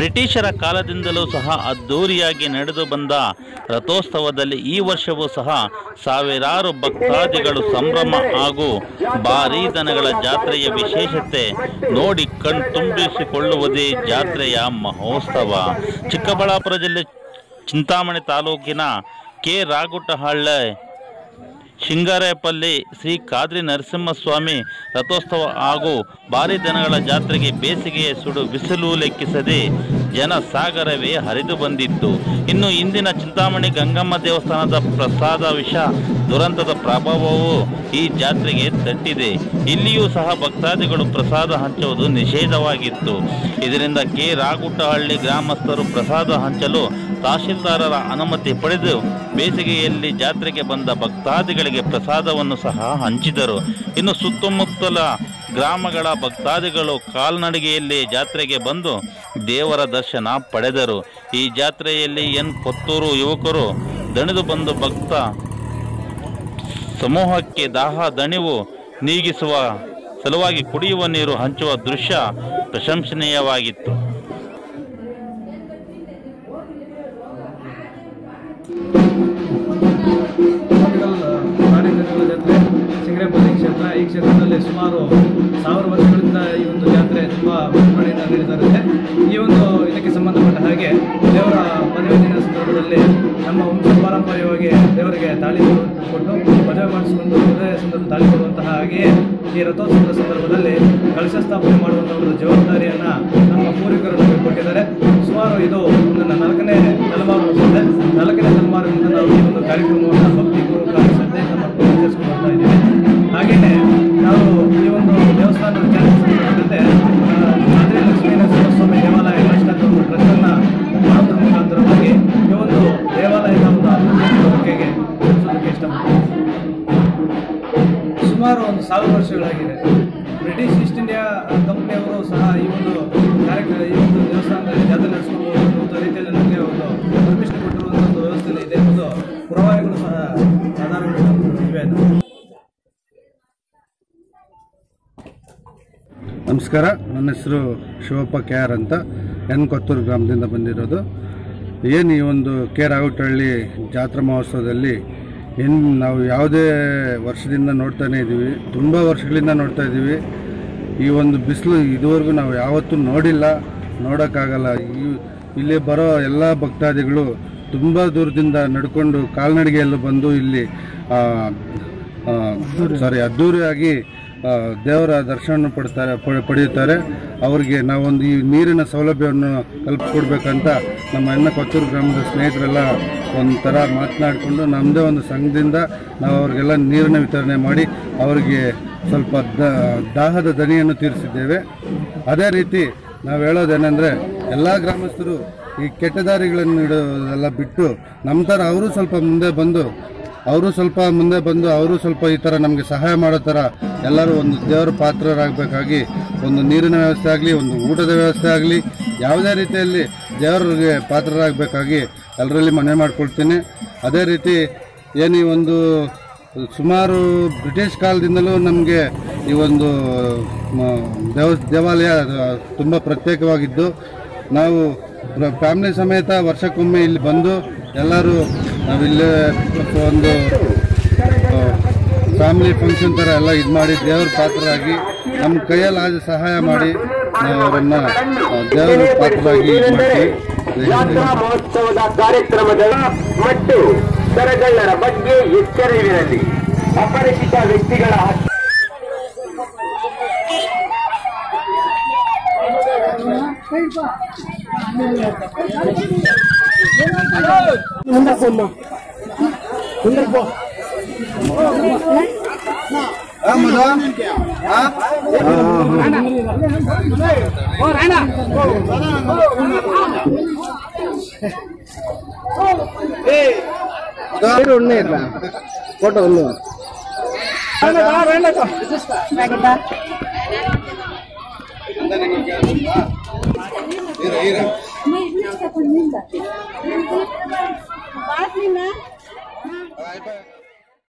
ಬ್ರಿಟಿಷರ ಕಾಲದಿಂದಲೂ ಸಹ ಅದ್ದೂರಿಯಾಗಿ ನಡೆದು ಬಂದ ರಥೋತ್ಸವದಲ್ಲಿ ಈ ವರ್ಷವೂ ಸಹ ಸಾವಿರಾರು ಭಕ್ತಾದಿಗಳು ಸಂಭ್ರಮ ಹಾಗೂ ಭಾರೀ ದನಗಳ ಜಾತ್ರೆಯ ವಿಶೇಷತೆ ನೋಡಿ ಕಣ್ತುಂಬಿಸಿಕೊಳ್ಳುವುದೇ ಜಾತ್ರೆಯ ಮಹೋತ್ಸವ. ಚಿಕ್ಕಬಳ್ಳಾಪುರ ಜಿಲ್ಲೆ ಚಿಂತಾಮಣಿ ತಾಲೂಕಿನ ಕೆ. ರಾಗುಟಹಳ್ಳಿ ಶಿಂಗಾರೇಪಲ್ಲಿ ಶ್ರೀ ಕಾದ್ರಿ ನರಸಿಂಹಸ್ವಾಮಿ ರಥೋತ್ಸವ ಹಾಗೂ ಭಾರಿ ದನಗಳ ಜಾತ್ರೆಗೆ ಬೇಸಿಗೆಯ ಸುಡು ಬಿಸಿಲು ಲೆಕ್ಕಿಸದೆ ಜನ ಸಾಗರವೇ ಹರಿದು ಬಂದಿತ್ತು. ಇನ್ನು ಇಂದಿನ ಚಿಂತಾಮಣಿ ಗಂಗಮ್ಮ ದೇವಸ್ಥಾನದ ಪ್ರಸಾದ ವಿಷ ದುರಂತದ ಪ್ರಭಾವವು ಈ ಜಾತ್ರೆಗೆ ತಟ್ಟಿದೆ. ಇಲ್ಲಿಯೂ ಸಹ ಭಕ್ತಾದಿಗಳು ಪ್ರಸಾದ ಹಂಚುವುದು ನಿಷೇಧವಾಗಿತ್ತು. ಇದರಿಂದ ಕೆ. ರಾಗುಟ್ಟಹಳ್ಳಿ ಗ್ರಾಮಸ್ಥರು ಪ್ರಸಾದ ಹಂಚಲು ತಹಶೀಲ್ದಾರರ ಅನುಮತಿ ಪಡೆದು ಬೇಸಿಗೆಯಲ್ಲಿ ಜಾತ್ರೆಗೆ ಬಂದ ಭಕ್ತಾದಿಗಳಿಗೆ ಪ್ರಸಾದವನ್ನು ಸಹ ಹಂಚಿದರು. ಇನ್ನು ಸುತ್ತಮುತ್ತಲ ಗ್ರಾಮಗಳ ಭಕ್ತಾದಿಗಳು ಕಾಲ್ನಡಿಗೆಯಲ್ಲಿ ಜಾತ್ರೆಗೆ ಬಂದು ದೇವರ ದರ್ಶನ ಪಡೆದರು. ಈ ಜಾತ್ರೆಯಲ್ಲಿ ಎನ್ ಕೊತ್ತೂರು ಯುವಕರು ದಣಿದು ಬಂದು ಭಕ್ತ ಸಮೂಹಕ್ಕೆ ದಾಹ, ದಣಿವು ನೀಗಿಸುವ ಸಲುವಾಗಿ ಕುಡಿಯುವ ನೀರು ಹಂಚುವ ದೃಶ್ಯ ಪ್ರಶಂಸನೀಯವಾಗಿತ್ತು. ಈ ಕ್ಷೇತ್ರದಲ್ಲಿ ಸುಮಾರು ಇರುತ್ತೆ ಈ ಒಂದು ಇದಕ್ಕೆ ಸಂಬಂಧಪಟ್ಟ ಹಾಗೆ ದೇವರ ಮದುವೆ ದಿನ ಸಂದರ್ಭದಲ್ಲಿ ನಮ್ಮ ವಂಶ ಪಾರಂಪರ್ಯವಾಗಿ ದೇವರಿಗೆ ತಾಳಿ ಕೊಟ್ಟು ಮದುವೆ ಮಾಡಿಸಿಕೊಂಡು ಮದುವೆ ಸಂದರ್ಭ ತಾಳಿ ಕೊಡುವಂತಹ ಹಾಗೆಯೇ ಈ ರಥೋತ್ಸವದ ಸಂದರ್ಭದಲ್ಲಿ ಕಳಶ ಸ್ಥಾಪನೆ ಮಾಡುವಂಥ ಒಂದು ಜವಾಬ್ದಾರಿಯನ್ನು ನಮ್ಮ ಪೂರ್ವಿಕರು ಕೊಟ್ಟಿದ್ದಾರೆ. ಸುಮಾರು ಇದು ನನ್ನ ನಾಲ್ಕನೇ ತಲೆಮಾರು ನಾಲ್ಕನೇ ತಲೆಮಾರಿನಿಂದ ನಾವು ಈ ಒಂದು ಕಾರ್ಯಕ್ರಮವನ್ನು ಒಂದು ಸಾವಿರ ವರ್ಷಗಳಾಗಿದೆ. ಬ್ರಿಟಿಷ್ ಈಸ್ಟ್ ಇಂಡಿಯಾ ಕಂಪ್ನಿಯವರು ಸಹ ಈ ಒಂದು ಕಾರ್ಯಕ್ರಮ ಈ ಒಂದು ದೇವಸ್ಥಾನದಲ್ಲಿ ಜಾತ್ರೆ ನಡೆಸ್ಕೊಂಡು ಒಂದು ರೀತಿಯಲ್ಲಿ ನಮಗೆ ಒಂದು ಪರ್ಮಿಷನ್ ಕೊಟ್ಟಿರುವಂಥ ಒಂದು ವ್ಯವಸ್ಥೆ ಇದೆ. ಒಂದು ಪುರಾವೆಗಳು ಸಹ ಇವೆ. ನಮಸ್ಕಾರ. ನನ್ನ ಹೆಸರು ಶಿವಪ್ಪ ಕೆ ಆರ್ ಅಂತ. ಎನ್ ಕೊತ್ತೂರು ಗ್ರಾಮದಿಂದ ಬಂದಿರೋದು. ಏನು ಈ ಒಂದು ಕೆ ರಾಗುಟಳ್ಳಿ ಜಾತ್ರಾ ಮಹೋತ್ಸವದಲ್ಲಿ ಏನು ನಾವು ಯಾವುದೇ ವರ್ಷದಿಂದ ನೋಡ್ತಾನೆ ಇದ್ದೀವಿ ತುಂಬ ವರ್ಷಗಳಿಂದ ನೋಡ್ತಾ ಇದ್ದೀವಿ ಈ ಒಂದು ಬಿಸಿಲು ಇದುವರೆಗೂ ನಾವು ಯಾವತ್ತೂ ನೋಡಿಲ್ಲ. ನೋಡೋಕ್ಕಾಗಲ್ಲ. ಈ ಇಲ್ಲಿ ಬರೋ ಎಲ್ಲ ಭಕ್ತಾದಿಗಳು ತುಂಬ ದೂರದಿಂದ ನಡ್ಕೊಂಡು ಕಾಲ್ನಡಿಗೆಯಲ್ಲೂ ಬಂದು ಇಲ್ಲಿ ಸಾರಿ ಅದ್ಧೂರಿಯಾಗಿ ದೇವರ ದರ್ಶನ ಪಡ್ತಾರೆ ಪಡೆಯುತ್ತಾರೆ. ಅವರಿಗೆ ನಾವೊಂದು ಈ ನೀರಿನ ಸೌಲಭ್ಯವನ್ನು ಕಲ್ಪಿಸ್ಕೊಡ್ಬೇಕಂತ ನಮ್ಮ ಅಣ್ಣ ಕೊತ್ತೂರು ಗ್ರಾಮದ ಸ್ನೇಹಿತರೆಲ್ಲ ಒಂಥರ ಮಾತನಾಡಿಕೊಂಡು ನಮ್ಮದೇ ಒಂದು ಸಂಘದಿಂದ ನಾವು ಅವ್ರಿಗೆಲ್ಲ ನೀರಿನ ವಿತರಣೆ ಮಾಡಿ ಅವರಿಗೆ ಸ್ವಲ್ಪ ದಾಹದ ದನಿಯನ್ನು ತೀರಿಸಿದ್ದೇವೆ. ಅದೇ ರೀತಿ ನಾವು ಹೇಳೋದೇನೆಂದರೆ ಎಲ್ಲ ಗ್ರಾಮಸ್ಥರು ಈ ಕೆಟ್ಟ ದಾರಿಗಳನ್ನು ಇಡೋದೆಲ್ಲ ಬಿಟ್ಟು ನಮ್ಮ ಥರ ಅವರು ಸ್ವಲ್ಪ ಮುಂದೆ ಬಂದು, ಅವರು ಸ್ವಲ್ಪ ಮುಂದೆ ಬಂದು, ಅವರು ಸ್ವಲ್ಪ ಈ ಥರ ನಮಗೆ ಸಹಾಯ ಮಾಡೋ ಥರ ಎಲ್ಲರೂ ಒಂದು ದೇವರ ಪಾತ್ರರಾಗಬೇಕಾಗಿ ಒಂದು ನೀರಿನ ವ್ಯವಸ್ಥೆ ಆಗಲಿ, ಒಂದು ಊಟದ ವ್ಯವಸ್ಥೆ ಆಗಲಿ, ಯಾವುದೇ ರೀತಿಯಲ್ಲಿ ದೇವರಿಗೆ ಪಾತ್ರರಾಗಬೇಕಾಗಿ ಎಲ್ಲರಲ್ಲಿ ಮನವಿ ಮಾಡ್ಕೊಳ್ತೀನಿ. ಅದೇ ರೀತಿ ಏನು ಈ ಒಂದು ಸುಮಾರು ಬ್ರಿಟಿಷ್ ಕಾಲದಿಂದಲೂ ನಮಗೆ ಈ ಒಂದು ದೇವ, ದೇವಾಲಯ ತುಂಬ ಪ್ರತ್ಯೇಕವಾಗಿದ್ದು, ನಾವು ಫ್ಯಾಮಿಲಿ ಸಮೇತ ವರ್ಷಕ್ಕೊಮ್ಮೆ ಇಲ್ಲಿ ಬಂದು ಎಲ್ಲರೂ ನಾವಿಲ್ಲಿ ಒಂದು ಫ್ಯಾಮಿಲಿ ಫಂಕ್ಷನ್ ಥರ ಎಲ್ಲ ಇದು ಮಾಡಿ ದೇವ್ರ ಪಾತ್ರರಾಗಿ ನಮ್ಮ ಕೈಯಲ್ಲಿ ಆದ ಸಹಾಯ ಮಾಡಿ ಅವರನ್ನು ದೇವರ ಪಾತ್ರರಾಗಿ ಇದು ಮಾಡ್ತೀವಿ. ಜಾತ್ರಾ ಮಹೋತ್ಸವದ ಕಾರ್ಯಕ್ರಮದ ಮತ್ತು ಸರಗಳ್ಳರ ಬಗ್ಗೆ ಎಚ್ಚರವಿರಲಿ. ಅಪರಿಚಿತ ವ್ಯಕ್ತಿಗಳ ಹತ್ಯೆ ஒண்ணு இல்ல போட்டோ ஒண்ணு வேண்டாம்